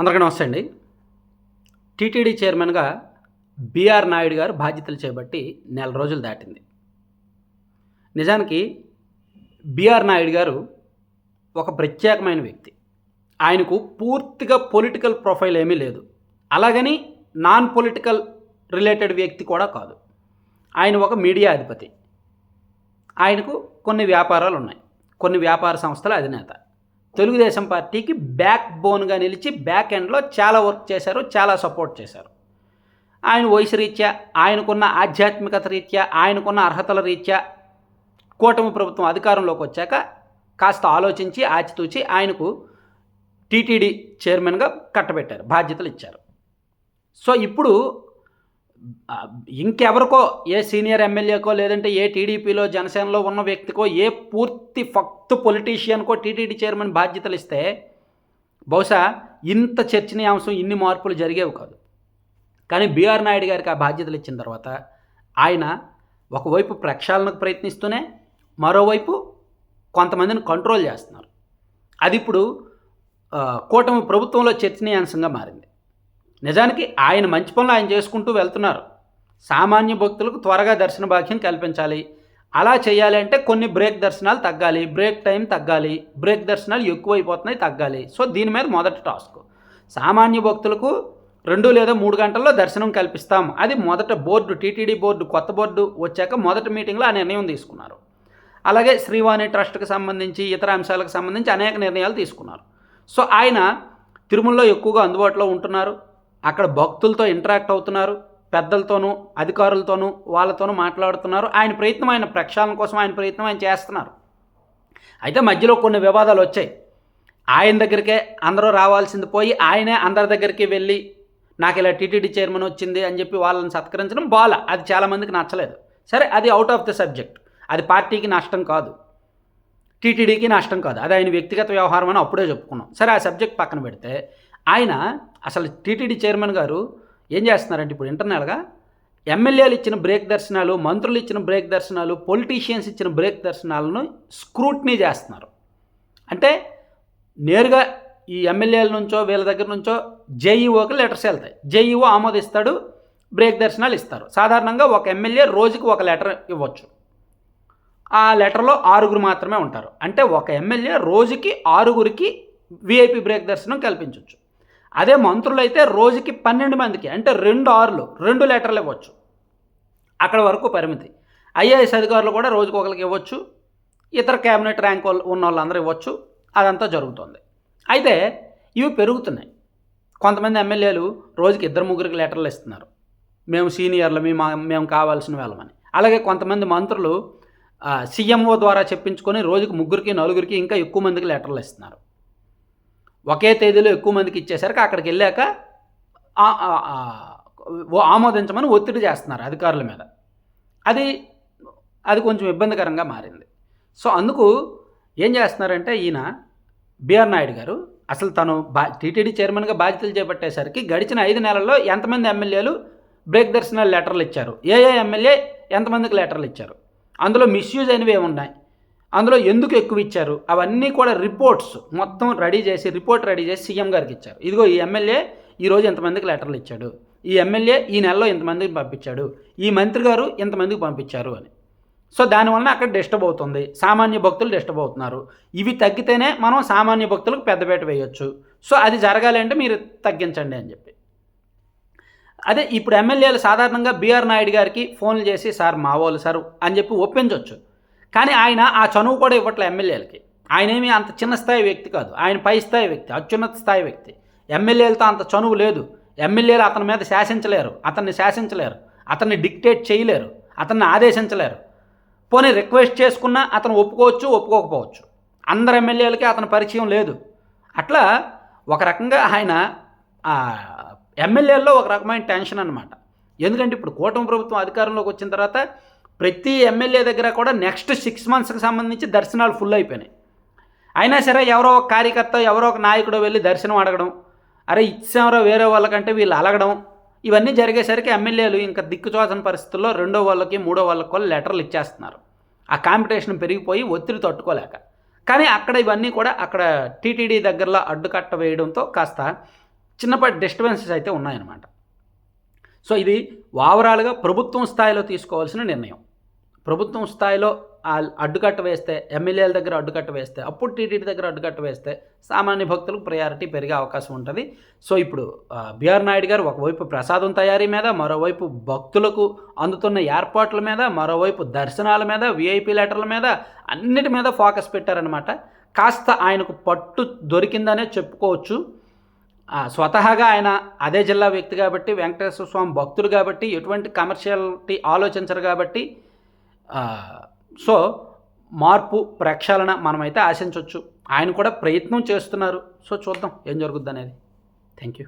అందరికీ నమస్తే అండి. టీటీడీ చైర్మన్గా బీఆర్ నాయుడు గారు బాధ్యతలు చేపట్టి నెల రోజులు దాటింది. నిజానికి బీఆర్ నాయుడు గారు ఒక ప్రత్యేకమైన వ్యక్తి. ఆయనకు పూర్తిగా పొలిటికల్ ప్రొఫైల్ ఏమీ లేదు. అలాగని నాన్ పొలిటికల్ రిలేటెడ్ వ్యక్తి కూడా కాదు. ఆయన ఒక మీడియా అధిపతి. ఆయనకు కొన్ని వ్యాపారాలు ఉన్నాయి. కొన్ని వ్యాపార సంస్థల అధినేత. తెలుగుదేశం పార్టీకి బ్యాక్ బోన్గా నిలిచి బ్యాక్ ఎండ్లో చాలా వర్క్ చేశారు చాలా సపోర్ట్ చేశారు. ఆయన వయసు రీత్యా ఆయనకున్న ఆధ్యాత్మికత రీత్యా ఆయనకున్న అర్హతల రీత్యా కూటమి ప్రభుత్వం అధికారంలోకి వచ్చాక కాస్త ఆలోచించి ఆచితూచి ఆయనకు టీటీడీ చైర్మన్గా కట్టబెట్టారు బాధ్యతలు ఇచ్చారు. సో ఇప్పుడు ఇంకెవరికో ఏ సీనియర్ ఎమ్మెల్యేకో లేదంటే ఏ టీడీపీలో జనసేనలో ఉన్న వ్యక్తికో ఏ పూర్తి ఫక్త్ పొలిటీషియన్కో టీటీడీ చైర్మన్ బాధ్యతలు ఇస్తే బహుశా ఇంత చర్చనీయాంశం ఇన్ని మార్పులు జరిగేవి కాదు. కానీ బీఆర్ నాయుడు గారికి ఆ బాధ్యతలు ఇచ్చిన తర్వాత ఆయన ఒకవైపు ప్రక్షాళనకు ప్రయత్నిస్తూనే మరోవైపు కొంతమందిని కంట్రోల్ చేస్తున్నారు. అది ఇప్పుడు కూటమి ప్రభుత్వంలో చర్చనీయాంశంగా మారింది. నిజానికి ఆయన మంచి పనులు ఆయన చేసుకుంటూ వెళ్తున్నారు. సామాన్య భక్తులకు త్వరగా దర్శన భాగ్యం కల్పించాలి. అలా చేయాలి అంటే కొన్ని బ్రేక్ దర్శనాలు తగ్గాలి. బ్రేక్ టైం తగ్గాలి. బ్రేక్ దర్శనాలు ఎక్కువైపోతున్నాయి తగ్గాలి. సో దీని మీద మొదటి టాస్క్. సామాన్య భక్తులకు రెండు లేదా మూడు గంటల్లో దర్శనం కల్పిస్తాం. అది మొదట బోర్డు టీటీడీ బోర్డు కొత్త బోర్డు వచ్చాక మొదటి మీటింగ్లో ఆ నిర్ణయం తీసుకున్నారు. అలాగే శ్రీవాణి ట్రస్ట్కి సంబంధించి ఇతర అంశాలకు సంబంధించి అనేక నిర్ణయాలు తీసుకున్నారు. సో ఆయన తిరుమలలో ఎక్కువగా అందుబాటులో ఉంటున్నారు. అక్కడ భక్తులతో ఇంటరాక్ట్ అవుతున్నారు పెద్దలతోనూ అధికారులతోనూ వాళ్ళతోనూ మాట్లాడుతున్నారు. ఆయన ప్రయత్నం ఆయన ప్రక్షాళన కోసం ఆయన ప్రయత్నం ఆయన చేస్తున్నారు. అయితే మధ్యలో కొన్ని వివాదాలు వచ్చాయి. ఆయన దగ్గరికే అందరూ రావాల్సింది పోయి ఆయనే అందరి దగ్గరికి వెళ్ళి నాకు ఇలా టీటీడీ చైర్మన్ వచ్చింది అని చెప్పి వాళ్ళని సత్కరించడం బాల. అది చాలామందికి నచ్చలేదు. సరే అది అవుట్ ఆఫ్ ద సబ్జెక్ట్ అది పార్టీకి నష్టం కాదు. టీటీడీకి నష్టం కాదు. అది ఆయన వ్యక్తిగత వ్యవహారం అని అప్పుడే చెప్పుకున్నాం. సరే ఆ సబ్జెక్ట్ పక్కన పెడితే ఆయన అసలు టీటీడీ చైర్మన్ గారు ఏం చేస్తున్నారంటే ఇప్పుడు ఇంటర్నల్గా ఎమ్మెల్యేలు ఇచ్చిన బ్రేక్ దర్శనాలు మంత్రులు ఇచ్చిన బ్రేక్ దర్శనాలు పొలిటీషియన్స్ ఇచ్చిన బ్రేక్ దర్శనాలను స్క్రూట్నీ చేస్తున్నారు. అంటే నేరుగా ఈ ఎమ్మెల్యేల నుంచో వీళ్ళ దగ్గర నుంచో జేఈఓకి లెటర్స్ వెళ్తాయి. జేఈఓ ఆమోదిస్తాడు బ్రేక్ దర్శనాలు ఇస్తారు. సాధారణంగా ఒక ఎమ్మెల్యే రోజుకి ఒక లెటర్ ఇవ్వచ్చు. ఆ లెటర్లో ఆరుగురు మాత్రమే ఉంటారు. అంటే ఒక ఎమ్మెల్యే రోజుకి ఆరుగురికి విఐపి బ్రేక్ దర్శనం కల్పించవచ్చు అదే మంత్రులు అయితే రోజుకి పన్నెండు మందికి అంటే రెండు ఆరులు రెండు లెటర్లు ఇవ్వచ్చు. అక్కడ వరకు పరిమితి. ఐఏఎస్ అధికారులు కూడా రోజుకు ఒకరికి ఇవ్వచ్చు. ఇతర క్యాబినెట్ ర్యాంక్ వాళ్ళు ఉన్న వాళ్ళందరూ ఇవ్వచ్చు. అదంతా జరుగుతుంది. అయితే ఇవి పెరుగుతున్నాయి. కొంతమంది ఎమ్మెల్యేలు రోజుకి ఇద్దరు ముగ్గురికి లెటర్లు ఇస్తున్నారు. మేము సీనియర్లు మేము మేము కావాల్సిన వాళ్ళమని అలాగే కొంతమంది మంత్రులు సీఎంఓ ద్వారా చెప్పించుకొని రోజుకి ముగ్గురికి నలుగురికి ఇంకా ఎక్కువ మందికి లెటర్లు ఇస్తున్నారు. ఒకే తేదీలో ఎక్కువ మందికి ఇచ్చేసరికి అక్కడికి వెళ్ళాక ఆమోదించమని ఒత్తిడి చేస్తున్నారు అధికారుల మీద. అది అది కొంచెం ఇబ్బందికరంగా మారింది. సో అందుకు ఏం చేస్తున్నారంటే ఈయన బిఆర్ నాయుడు గారు అసలు తను బా టీటీడీ చైర్మన్గా బాధ్యతలు చేపట్టేసరికి గడిచిన ఐదు నెలల్లో ఎంతమంది ఎమ్మెల్యేలు బ్రేక్ దర్శనాలు లెటర్లు ఇచ్చారు? ఏ ఏ ఎమ్మెల్యే ఎంతమందికి లెటర్లు ఇచ్చారు? అందులో మిస్యూజ్ అయినవి ఏమున్నాయి? అందులో ఎందుకు ఎక్కువ ఇచ్చారు? అవన్నీ కూడా రిపోర్ట్స్ మొత్తం రెడీ చేసి రిపోర్ట్ రెడీ చేసి సీఎం గారికి ఇచ్చారు. ఇదిగో ఈ ఎమ్మెల్యే ఈరోజు ఎంతమందికి లెటర్లు ఇచ్చాడు? ఈ ఎమ్మెల్యే ఈ నెలలో ఇంతమందికి పంపించాడు? ఈ మంత్రి గారు ఇంతమందికి పంపించారు అని. సో దానివల్ల అక్కడ డిస్టర్బ్ అవుతుంది. సామాన్య భక్తులు డిస్టర్బ్ అవుతున్నారు. ఇవి తగ్గితేనే మనం సామాన్య భక్తులకు పెద్దపేట వేయొచ్చు. సో అది జరగాలి అంటే మీరు తగ్గించండి అని చెప్పి. అదే ఇప్పుడు ఎమ్మెల్యేలు సాధారణంగా బీఆర్ నాయుడు గారికి ఫోన్లు చేసి సార్ మా వాళ్ళు సార్ అని చెప్పి ఒప్పించవచ్చు కానీ ఆయన ఆ చనువు కూడా ఇవ్వట్లే ఎమ్మెల్యేలకి. ఆయన ఏమీ అంత చిన్న స్థాయి వ్యక్తి కాదు. ఆయన పై స్థాయి వ్యక్తి అత్యున్నత స్థాయి వ్యక్తి. ఎమ్మెల్యేలతో అంత చనువు లేదు. ఎమ్మెల్యేలు అతని మీద శాసించలేరు. అతన్ని శాసించలేరు. అతన్ని డిక్టేట్ చేయలేరు. అతన్ని ఆదేశించలేరు. పోనీ రిక్వెస్ట్ చేసుకున్నా అతను ఒప్పుకోవచ్చు ఒప్పుకోకపోవచ్చు. అందరు ఎమ్మెల్యేలకి అతని పరిచయం లేదు. అట్లా ఒక రకంగా ఆయన ఎమ్మెల్యేల్లో ఒక రకమైన టెన్షన్ అనమాట ఎందుకంటే ఇప్పుడు కూటమి ప్రభుత్వం అధికారంలోకి వచ్చిన తర్వాత ప్రతి ఎమ్మెల్యే దగ్గర కూడా నెక్స్ట్ సిక్స్ మంత్స్కి సంబంధించి దర్శనాలు ఫుల్ అయిపోయినాయి. అయినా సరే ఎవరో ఒక కార్యకర్త ఎవరో ఒక నాయకుడు వెళ్ళి దర్శనం అడగడం అరే ఇచ్చామరో వేరే వాళ్ళకంటే వీళ్ళు అలగడం ఇవన్నీ జరిగేసరికి ఎమ్మెల్యేలు ఇంకా దిక్కుచోచని పరిస్థితుల్లో రెండో వాళ్ళకి మూడో వాళ్ళకి కూడా లెటర్లు ఇచ్చేస్తున్నారు. ఆ కాంపిటీషన్ పెరిగిపోయి ఒత్తిడి తట్టుకోలేక. కానీ అక్కడ ఇవన్నీ కూడా అక్కడ టీటీడీ దగ్గరలో అడ్డుకట్ట వేయడంతో కాస్త చిన్నపాటి డిస్టర్బెన్సెస్ అయితే ఉన్నాయన్నమాట. సో ఇది ఓవరాల్గా ప్రభుత్వం స్థాయిలో తీసుకోవాల్సిన నిర్ణయం. ప్రభుత్వం స్థాయిలో అడ్డుకట్ట వేస్తే ఎమ్మెల్యేల దగ్గర అడ్డుకట్ట వేస్తే అప్పుడు టీటీడీ దగ్గర అడ్డుకట్ట వేస్తే సామాన్య భక్తులకు ప్రయారిటీ పెరిగే అవకాశం ఉంటుంది. సో ఇప్పుడు బిఆర్ నాయుడు గారు ఒకవైపు ప్రసాదం తయారీ మీద మరోవైపు భక్తులకు అందుతున్న ఏర్పాట్ల మీద మరోవైపు దర్శనాల మీద విఐపి లెటర్ల మీద అన్నిటి మీద ఫోకస్ పెట్టారనమాట కాస్త ఆయనకు పట్టు దొరికిందనే చెప్పుకోవచ్చు. స్వతహాగా ఆయన అదే జిల్లా వ్యక్తి కాబట్టి వెంకటేశ్వర స్వామి భక్తుడు కాబట్టి ఎటువంటి కమర్షియాలిటీ ఆలోచించరు కాబట్టి సో మార్పు ప్రక్షాళన మనమైతే ఆశించవచ్చు ఆయన కూడా ప్రయత్నం చేస్తున్నారు. సో చూద్దాం ఏం జరుగుద్ది అనేది థ్యాంక్ యూ